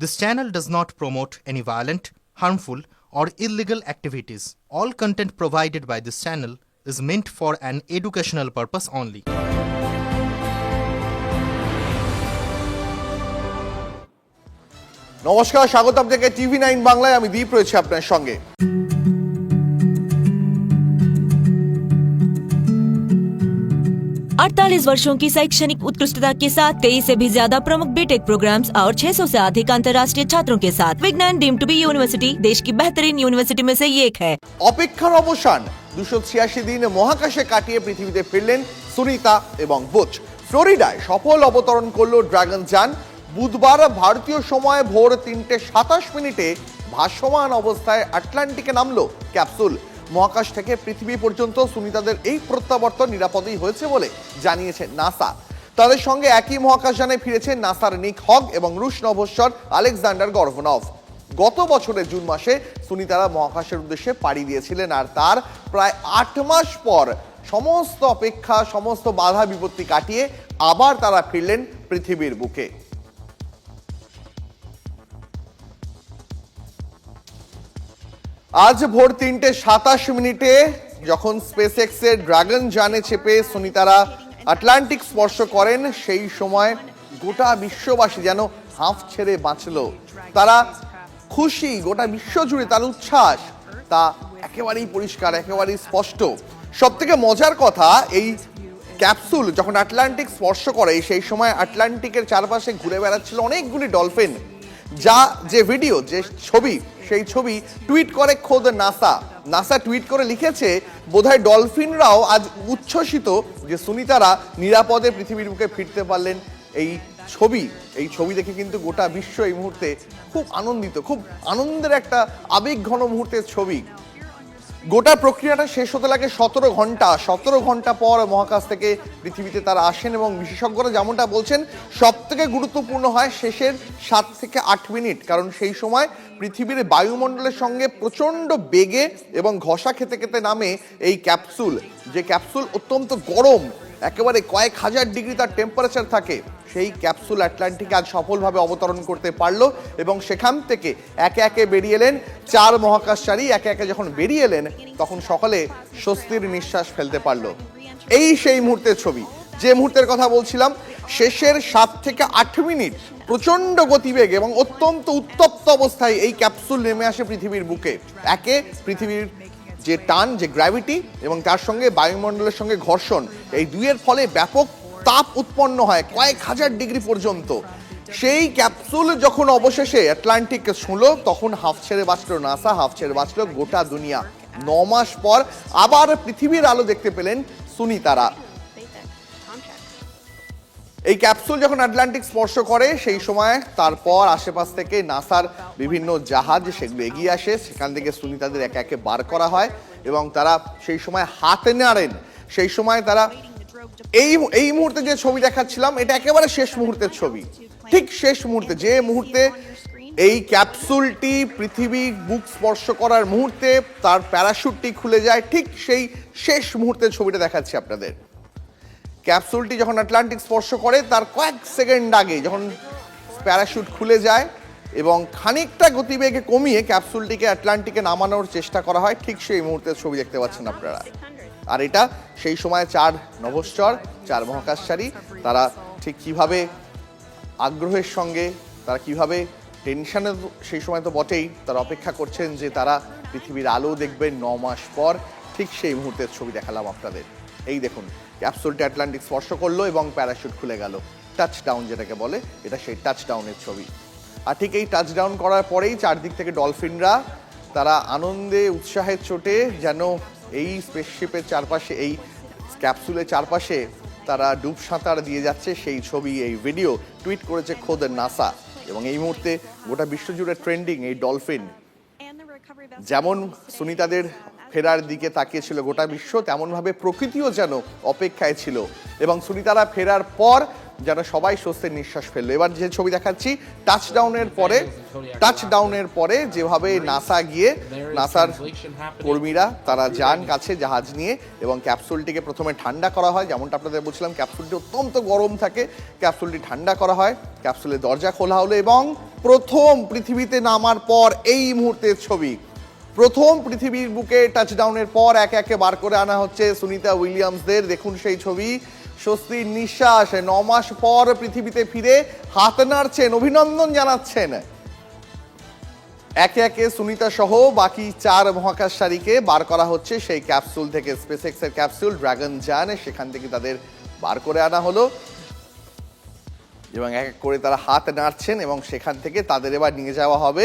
This channel does not promote any violent, harmful, or illegal activities. All content provided by this channel is meant for an educational purpose only. নমস্কার স্বাগত আপনাকে TV nine বাংলায় আমি দীপ রয়েছে আপনার সঙ্গে अड़तालीस वर्षों की शैक्षणिक उत्कृष्टता के साथ तेईस से भी ज्यादा प्रमुख बीटेक प्रोग्राम्स और 600 से अधिक अंतर्राष्ट्रीय छात्रों के साथ विज्ञान डीम टू बी यूनिवर्सिटी देश की बेहतरीन यूनिवर्सिटी में से ये एक है অপেক্ষার অবসান দুশো ছিয়াশি দিন মহাকাশে কাটিয়ে পৃথিবীতে ফিরলেন সুনিতা এবং বুচ ফ্লোরিডায় সফল অবতরণ করলো ড্রাগন যান বুধবার ভারতীয় সময় ভোর তিনটে সাতাশ মিনিটে ভাসমান অবস্থায় আটলান্টিকে নামলো ক্যাপসুল মহাকাশ থেকে পৃথিবী পর্যন্ত সুনিতাদের এই প্রত্যাবর্তন নিরাপদেই হয়েছে বলে জানিয়েছে নাসা। তাদের সঙ্গে একই মহাকাশযানে ফিরেছে নাসার নিক হগ এবং রুশ নভস্বর আলেকজান্ডার গর্ভনভ। গত বছরের জুন মাসে সুনিতারা মহাকাশের উদ্দেশ্যে পাড়ি দিয়েছিলেন আর তার প্রায় আট মাস পর সমস্ত অপেক্ষা, সমস্ত বাধা বিপত্তি কাটিয়ে আবার তারা ফিরলেন পৃথিবীর বুকে। আজ ভোর তিনটে সাতাশ মিনিটে যখন স্পেস এক্সের ড্রাগন যানে চেপে সুনিতারা আটলান্টিক স্পর্শ করেন, সেই সময় গোটা বিশ্ববাসী যেন হাঁফ ছেড়ে বাঁচল। তারা খুশি, গোটা বিশ্ব জুড়ে তার উচ্ছ্বাস। তা একেবারেই পরিষ্কার, একেবারেই স্পষ্ট। সব থেকে মজার কথা, এই ক্যাপসুল যখন আটলান্টিক স্পর্শ করে, সেই সময় আটলান্টিকের চারপাশে ঘুরে বেড়াচ্ছিল অনেকগুলি ডলফিন। যা যে ভিডিও যে ছবি, সেই ছবি টুইট করে খোদ নাসা। নাসা টুইট করে লিখেছে, বোধহয় ডলফিনরাও আজ উচ্ছ্বসিত যে সুনিতারা নিরাপদে পৃথিবীর বুকে ফিরতে পারলেন এই ছবি। এই ছবি দেখে কিন্তু গোটা বিশ্ব এই মুহূর্তে খুব আনন্দিত, খুব আনন্দের একটা আবেগ ঘন মুহূর্তের ছবি। গোটা প্রক্রিয়াটা শেষ হতে লাগে সতেরো ঘণ্টা। সতেরো ঘণ্টা পর মহাকাশ থেকে পৃথিবীতে তারা আসেন এবং বিশেষজ্ঞরা যেমনটা বলছেন সব থেকে গুরুত্বপূর্ণ হয় শেষের সাত থেকে আট মিনিট। কারণ সেই সময় পৃথিবীর বায়ুমণ্ডলের সঙ্গে প্রচণ্ড বেগে এবং ঘষা খেতে খেতে নামে এই ক্যাপসুল। যে ক্যাপসুল অত্যন্ত গরম একেবারে কয়েক হাজার ডিগ্রি তার টেম্পারেচার থাকে। সেই ক্যাপসুল আটলান্টিকে আজ সফলভাবে অবতরণ করতে পারল এবং সেখান থেকে একে একে বেরিয়ে এলেন চার মহাকাশচারী, একে একে যখন বেরিয়ে এলেন, তখন সকালে স্বস্তির নিঃশ্বাস ফেলতে পারল। এই সেই মুহূর্তের ছবি। যে মুহূর্তের কথা বলছিলাম, শেষের সাত থেকে আট মিনিট প্রচণ্ড গতিবেগ এবং অত্যন্ত উত্তপ্ত অবস্থায় এই ক্যাপসুল নেমে আসে পৃথিবীর বুকে। একে পৃথিবীর যে টান, যে গ্র্যাভিটি এবং তার সঙ্গে বায়ুমণ্ডলের সঙ্গে ঘর্ষণ, এই দুইয়ের ফলে ব্যাপক তাপ উৎপন্ন হয় কয়েক হাজার ডিগ্রি পর্যন্ত। সেই ক্যাপসুল যখন অবশেষে অ্যাটলান্টিককে শুনল তখন হাফ ছেড়ে বাঁচল নাসা, হাফ ছেড়ে বাঁচল গোটা দুনিয়া। ন মাস পর আবার পৃথিবীর আলো দেখতে পেলেন সুনিতারা। এই ক্যাপসুল যখন আটলান্টিক স্পর্শ করে, সেই সময় তারপর আশেপাশ থেকে নাসার বিভিন্ন জাহাজ সেগুলো এগিয়ে আসে। সেখান থেকে সুনিতাদের একে একে বার করা হয় এবং তারা সেই সময় হাতে নাড়েন। সেই সময় তারা এই এই মুহূর্তে যে ছবি দেখাচ্ছিলাম, এটা একেবারে শেষ মুহূর্তের ছবি। ঠিক শেষ মুহূর্তে, যে মুহূর্তে এই ক্যাপসুলটি পৃথিবী বুক স্পর্শ করার মুহূর্তে তার প্যারাশুটটি খুলে যায়, ঠিক সেই শেষ মুহূর্তের ছবিটা দেখাচ্ছি আপনাদের। ক্যাপসুলটি যখন আটলান্টিক স্পর্শ করে, তার কয়েক সেকেন্ড আগে যখন প্যারাশুট খুলে যায় এবং খানিকটা গতিবেগে কমিয়ে ক্যাপসুলটিকে আটলান্টিকে নামানোর চেষ্টা করা হয়, ঠিক সেই মুহূর্তের ছবি দেখতে পাচ্ছেন আপনারা। আর এটা সেই সময় চার নভশ্চর, চার মহাকাশচারী, তারা ঠিক কীভাবে আগ্রহের সঙ্গে, তারা কীভাবে টেনশনে সেই সময় তো বটেই, তারা অপেক্ষা করছেন যে তারা পৃথিবীর আলো দেখবেন ন মাস পর, ঠিক সেই মুহূর্তের ছবি দেখালাম আপনাদের। এই দেখুন ক্যাপসুলটি আটলান্টিক স্পর্শ করল এবং প্যারাশুট খুলে গেল। টাচ ডাউন যেটাকে বলে এটা সেই টাচ ডাউনের ছবি। আর ঠিক এই টাচ ডাউন করার পরেই চারদিক থেকে ডলফিনরা তারা আনন্দে উৎসাহের চোটে যেন এই স্পেসশিপের চারপাশে এই ক্যাপসুলের চারপাশে তারা ডুব সাঁতার দিয়ে যাচ্ছে। সেই ছবি এই ভিডিও টুইট করেছে খোদ নাসা। এবং এই মুহূর্তে গোটা বিশ্বজুড়ে ট্রেন্ডিং এই ডলফিন। যেমন সুনিতাদের ফেরার দিকে তাকিয়েছিল গোটা বিশ্ব, তেমনভাবে প্রকৃতিও যেন অপেক্ষায় ছিল। এবং সুনিতারা ফেরার পর যেন সবাই স্বস্তির নিঃশ্বাস ফেলল। এবার যে ছবি দেখাচ্ছি টাচডাউনের পরে টাচডাউনের পরে যেভাবে নাসা গিয়ে, নাসার কর্মীরা, তারা যান কাছে জাহাজ নিয়ে এবং ক্যাপসুলটিকে প্রথমে ঠান্ডা করা হয়, যেমনটা আপনাদের বলছিলাম, ক্যাপসুলটি অত্যন্ত গরম থাকে। ক্যাপসুলটি ঠান্ডা করা হয়, ক্যাপসুলের দরজা খোলা হলো এবং প্রথম পৃথিবীতে নামার পর এই মুহূর্তের ছবি। প্রথম পৃথিবীর বুকে টাচডাউনের পর একে একে বার করে আনা হচ্ছে সুনিতা উইলিয়ামসদের। দেখুন সেই ছবি। স্বস্তির নিঃশ্বাস ন মাস পর পৃথিবীতে ফিরে হাত নাড়ছেন, অভিনন্দন জানাচ্ছেন। একে একে সুনিতা সহ বাকি চার মহাকাশচারীকে বার করা হচ্ছে সেই ক্যাপসুল থেকে। স্পেসএক্স এর ক্যাপসুল ড্রাগন যান সেখান থেকে তাদের বার করে আনা হলো। এবং এক এক করে তারা হাত নাড়ছেন এবং সেখান থেকে তাদের এবার নিয়ে যাওয়া হবে।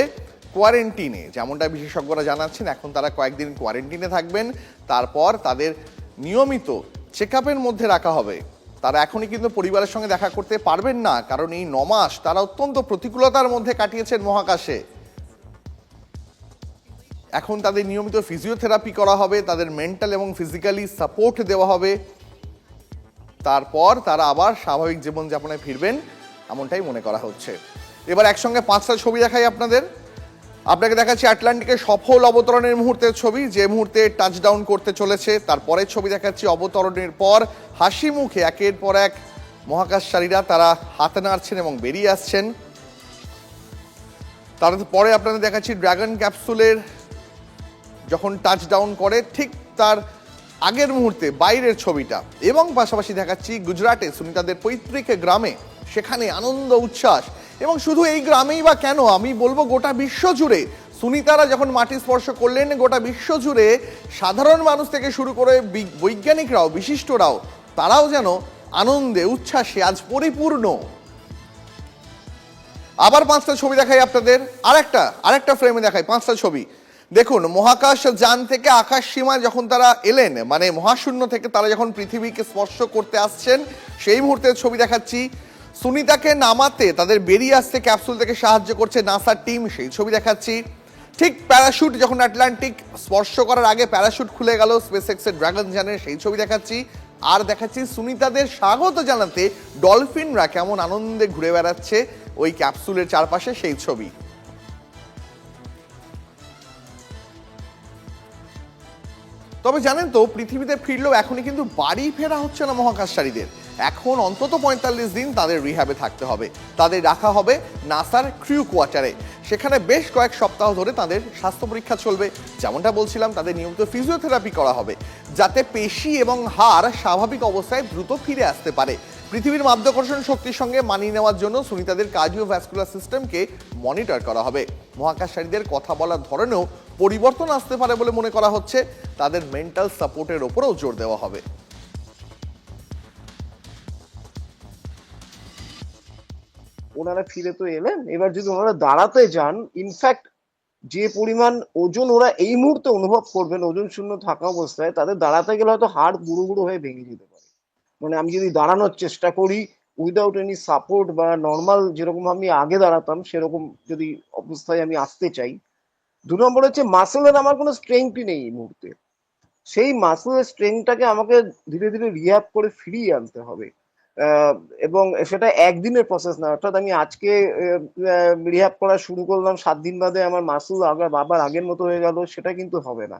কোয়ারেন্টিনে যেমনটা বিশেষজ্ঞরা জানাচ্ছেন, এখন তারা কয়েকদিন কোয়ারেন্টিনে থাকবেন। তারপর তাদের নিয়মিত চেক মধ্যে রাখা হবে। তারা এখনই কিন্তু পরিবারের সঙ্গে দেখা করতে পারবেন না, কারণ এই নমাস তারা অত্যন্ত প্রতিকূলতার মধ্যে কাটিয়েছেন মহাকাশে। এখন তাদের নিয়মিত ফিজিওথেরাপি করা হবে, তাদের মেন্টাল এবং ফিজিক্যালি সাপোর্ট দেওয়া হবে। তারপর তারা আবার স্বাভাবিক জীবনযাপনে ফিরবেন, এমনটাই মনে করা হচ্ছে। এবার একসঙ্গে পাঁচটা ছবি দেখাই আপনাদের। আপনাকে দেখাচ্ছি আটলান্টিকের সফল অবতরণের মুহূর্তের ছবি। যে মুহূর্তে টাচডাউন করতে চলেছে তারপরের ছবি দেখাচ্ছি অবতরণের পর। হাসি মুখে একের পর এক মহাকাশচারীরা তারা হাতে নাড়ছেন এবং বেরিয়ে আসছেন। তারপরে আপনাদের দেখাচ্ছি ড্রাগন ক্যাপসুলের যখন টাচ ডাউন করে, ঠিক তার আগের মুহূর্তে বাইরের ছবিটা। এবং পাশাপাশি দেখাচ্ছি গুজরাটে সুনিতাদের পৈতৃক গ্রামে। সেখানে আনন্দ, উচ্ছ্বাস এবং শুধু এই গ্রামেই বা কেন? আমি বলব গোটা বিশ্ব জুড়ে। সুনিতারা যখন মাটি স্পর্শ করলেন, গোটা বিশ্ব জুড়ে সাধারণ মানুষ থেকে শুরু করে বৈজ্ঞানিকরাও, বিশিষ্টরাও, তারাও যেন আনন্দে, উচ্ছ্বাসে আজ পরিপূর্ণ। আবার পাঁচটা ছবি দেখাই আপনাদের। আর আরেকটা আরেকটা ফ্রেমে দেখাই, পাঁচটা ছবি। দেখুন, মহাকাশ যান থেকে আকাশ সীমায় যখন তারা এলেন মানে মহাশূন্য থেকে তারা যখন পৃথিবীকে স্পর্শ করতে আসছেন, সেই মুহূর্তে ছবি দেখাচ্ছি সুনিতাকে নামাতে তাদের বেরিয়ে আসতে ক্যাপসুল থেকে সাহায্য করছে নাসার টিম। সেই ছবি দেখাচ্ছি। ঠিক প্যারাশুট যখন আটলান্টিক স্পর্শ করার আগে প্যারাশুট খুলে গেল স্পেস এক্সের ড্রাগন যানের সেই ছবি দেখাচ্ছি। আর দেখাচ্ছি সুনিতাদের স্বাগত জানাতে ডলফিনরা কেমন আনন্দে ঘুরে বেড়াচ্ছে ওই ক্যাপসুলের চারপাশে সেই ছবি। তবে জানেন তো, পৃথিবীতে ফিরলেও এখনই কিন্তু বাড়ি ফেরা হচ্ছে না মহাকাশচারীদের। এখন অন্তত পঁয়তাল্লিশ দিন তাদের রিহ্যাবে থাকতে হবে। তাদের রাখা হবে নাসার ক্রিউ কোয়ার্টারে। সেখানে বেশ কয়েক সপ্তাহ ধরে তাদের স্বাস্থ্য পরীক্ষা চলবে। যেমনটা বলছিলাম, তাদের নিয়মিত ফিজিওথেরাপি করা হবে, যাতে পেশি এবং হাড় স্বাভাবিক অবস্থায় দ্রুত ফিরে আসতে পারে। পৃথিবীর মাধ্যাকর্ষণ শক্তির সঙ্গে মানিয়ে নেওয়ার জন্য সুনিতাদের কার্ডিওভ্যাসকুলার সিস্টেমকে মনিটর করা হবে। মহাকাশচারীদের কথা বলার ধরনেও পরিবর্তন আসতে পারে বলে মনে করা হচ্ছে। তাদের মেন্টাল সাপোর্টের ওপরেও জোর দেওয়া হবে। ওনারা ফিরে তো এলেন। এবার যদি ওনারা দাঁড়াতে যান ইনফ্যাক্ট যে পরিমাণ ওজন ওরা এই মুহূর্তে অনুভব করবেন, ওজন শূন্য থাকা অবস্থায়, তাদের দাঁড়াতে গেলে হয়তো হাড় গুঁড়ো গুঁড়ো হয়ে ভেঙে যেতে পারে। মানে আমি যদি দাঁড়ানোর চেষ্টা করি উইদাউট এনি সাপোর্ট বা নর্মাল যেরকম আমি আগে দাঁড়াতাম, সেরকম যদি অবস্থায় আমি আসতে চাই। দু নম্বর হচ্ছে মাসেলের আমার কোনো স্ট্রেংথই নেই এই মুহূর্তে। সেই মাসেলের স্ট্রেংথটাকে আমাকে ধীরে ধীরে রিহ্যাব করে ফিরিয়ে আনতে হবে। এবং সেটা একদিনের প্রসেস না, অর্থাৎ আমি আজকে রিহাব করা শুরু করলাম, সাত দিন বাদে আমার মাসুল আবার বাবার আগের মতো হয়ে গেল, সেটা কিন্তু হবে না।